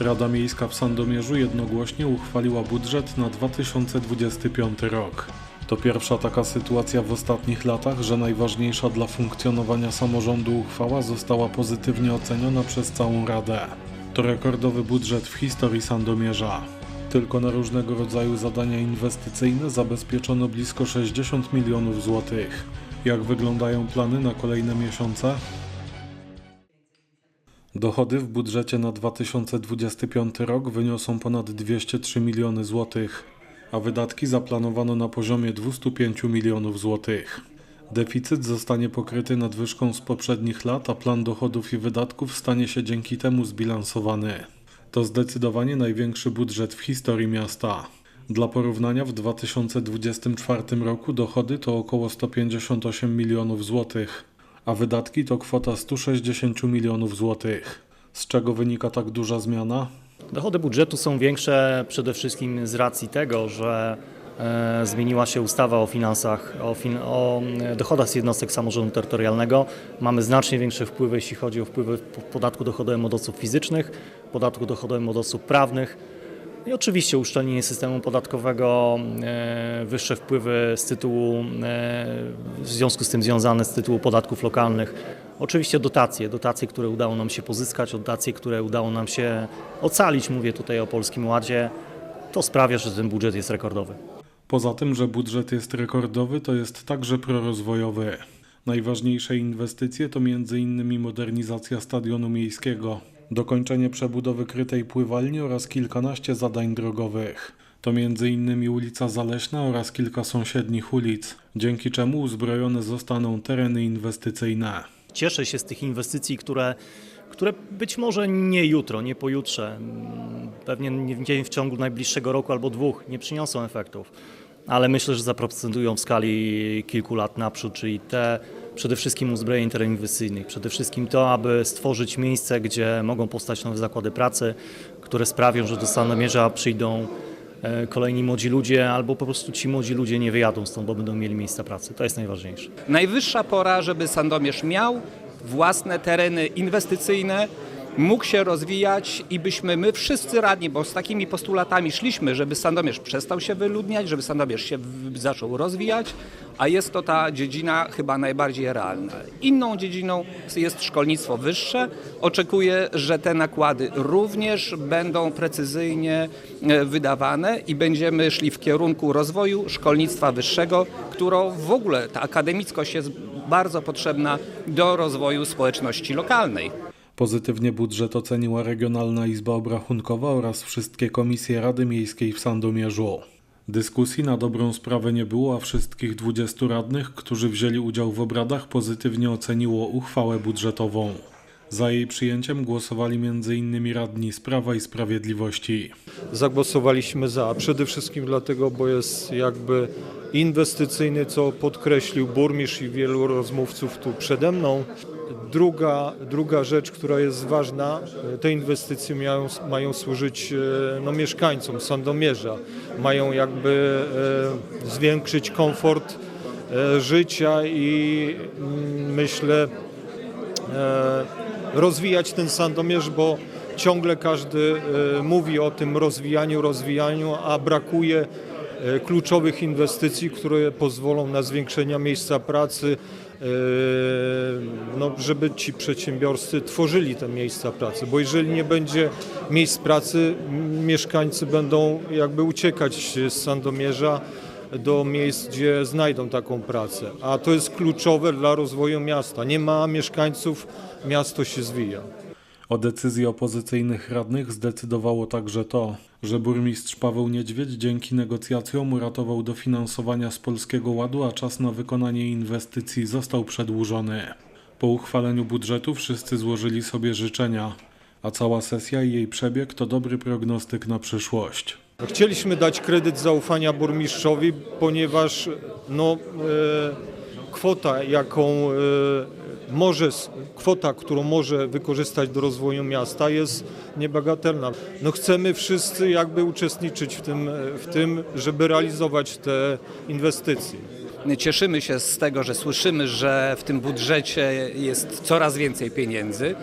Rada Miejska w Sandomierzu jednogłośnie uchwaliła budżet na 2025 rok. To pierwsza taka sytuacja w ostatnich latach, że najważniejsza dla funkcjonowania samorządu uchwała została pozytywnie oceniona przez całą Radę. To rekordowy budżet w historii Sandomierza. Tylko na różnego rodzaju zadania inwestycyjne zabezpieczono blisko 60 milionów złotych. Jak wyglądają plany na kolejne miesiące? Dochody w budżecie na 2025 rok wyniosą ponad 203 miliony złotych, a wydatki zaplanowano na poziomie 205 milionów złotych. Deficyt zostanie pokryty nadwyżką z poprzednich lat, a plan dochodów i wydatków stanie się dzięki temu zbilansowany. To zdecydowanie największy budżet w historii miasta. Dla porównania w 2024 roku dochody to około 158 milionów złotych, a wydatki to kwota 160 milionów złotych. Z czego wynika tak duża zmiana? Dochody budżetu są większe przede wszystkim z racji tego, że e, zmieniła się ustawa o finansach, o, fin, o e, dochodach z jednostek samorządu terytorialnego. Mamy znacznie większe wpływy, jeśli chodzi o wpływy w podatku dochodowym od osób fizycznych, podatku dochodowym od osób prawnych. I oczywiście uszczelnienie systemu podatkowego, e, wyższe wpływy z tytułu, e, w związku z tym związane z tytułu podatków lokalnych. Oczywiście dotacje, dotacje, które udało nam się pozyskać, dotacje, które udało nam się ocalić, mówię tutaj o Polskim Ładzie, to sprawia, że ten budżet jest rekordowy. Poza tym, że budżet jest rekordowy, to jest także prorozwojowy. Najważniejsze inwestycje to m.in. modernizacja stadionu miejskiego, dokończenie przebudowy krytej pływalni oraz kilkanaście zadań drogowych. To m.in. ulica Zaleśna oraz kilka sąsiednich ulic, dzięki czemu uzbrojone zostaną tereny inwestycyjne. Cieszę się z tych inwestycji, które, które być może nie jutro, nie pojutrze, mm, pewnie nie w ciągu najbliższego roku albo dwóch nie przyniosą efektów, ale myślę, że zaprocentują w skali kilku lat naprzód, czyli te przede wszystkim uzbrojeń inwestycyjnych, przede wszystkim to, aby stworzyć miejsce, gdzie mogą powstać nowe zakłady pracy, które sprawią, że do Sandomierza przyjdą e, kolejni młodzi ludzie, albo po prostu ci młodzi ludzie nie wyjadą stąd, bo będą mieli miejsca pracy. To jest najważniejsze. Najwyższa pora, żeby Sandomierz miał własne tereny inwestycyjne, mógł się rozwijać i byśmy my wszyscy radni, bo z takimi postulatami szliśmy, żeby Sandomierz przestał się wyludniać, żeby Sandomierz się zaczął rozwijać, a jest to ta dziedzina chyba najbardziej realna. Inną dziedziną jest szkolnictwo wyższe. Oczekuję, że te nakłady również będą precyzyjnie e, wydawane i będziemy szli w kierunku rozwoju szkolnictwa wyższego, którą w ogóle ta akademickość jest bardzo potrzebna do rozwoju społeczności lokalnej. Pozytywnie budżet oceniła Regionalna Izba Obrachunkowa oraz wszystkie komisje Rady Miejskiej w Sandomierzu. Dyskusji na dobrą sprawę nie było, a wszystkich 20 radnych, którzy wzięli udział w obradach, pozytywnie oceniło uchwałę budżetową. Za jej przyjęciem głosowali m.in. radni z Prawa i Sprawiedliwości. Zagłosowaliśmy za, przede wszystkim dlatego, bo jest jakby inwestycyjny, co podkreślił burmistrz i wielu rozmówców tu przede mną. Druga, druga rzecz, która jest ważna, e, te inwestycje mają, mają służyć e, no, mieszkańcom Sandomierza, mają jakby e, zwiększyć komfort życia i mm, myślę rozwijać ten Sandomierz, bo ciągle każdy mówi o tym rozwijaniu, rozwijaniu, a brakuje kluczowych inwestycji, które pozwolą na zwiększenie miejsca pracy, no, żeby ci przedsiębiorcy tworzyli te miejsca pracy, bo jeżeli nie będzie miejsc pracy, mieszkańcy będą jakby uciekać z Sandomierza do miejsc, gdzie znajdą taką pracę. A to jest kluczowe dla rozwoju miasta. Nie ma mieszkańców, miasto się zwija. O decyzji opozycyjnych radnych zdecydowało także to, że burmistrz Paweł Niedźwiedź dzięki negocjacjom uratował dofinansowania z Polskiego Ładu, a czas na wykonanie inwestycji został przedłużony. Po uchwaleniu budżetu wszyscy złożyli sobie życzenia, a cała sesja i jej przebieg to dobry prognostyk na przyszłość. Chcieliśmy dać kredyt zaufania burmistrzowi, ponieważ no, e, kwota, jaką e, może, kwota, którą może wykorzystać do rozwoju miasta jest niebagatelna. No, chcemy wszyscy jakby uczestniczyć w tym, w tym, żeby realizować te inwestycje. Cieszymy się z tego, że słyszymy, że w tym budżecie jest coraz więcej pieniędzy.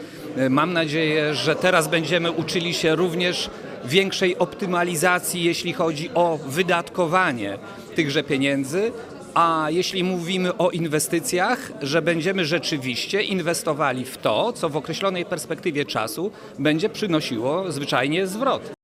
Mam nadzieję, że teraz będziemy uczyli się również większej optymalizacji, jeśli chodzi o wydatkowanie tychże pieniędzy. A jeśli mówimy o inwestycjach, że będziemy rzeczywiście inwestowali w to, co w określonej perspektywie czasu będzie przynosiło zwyczajnie zwrot.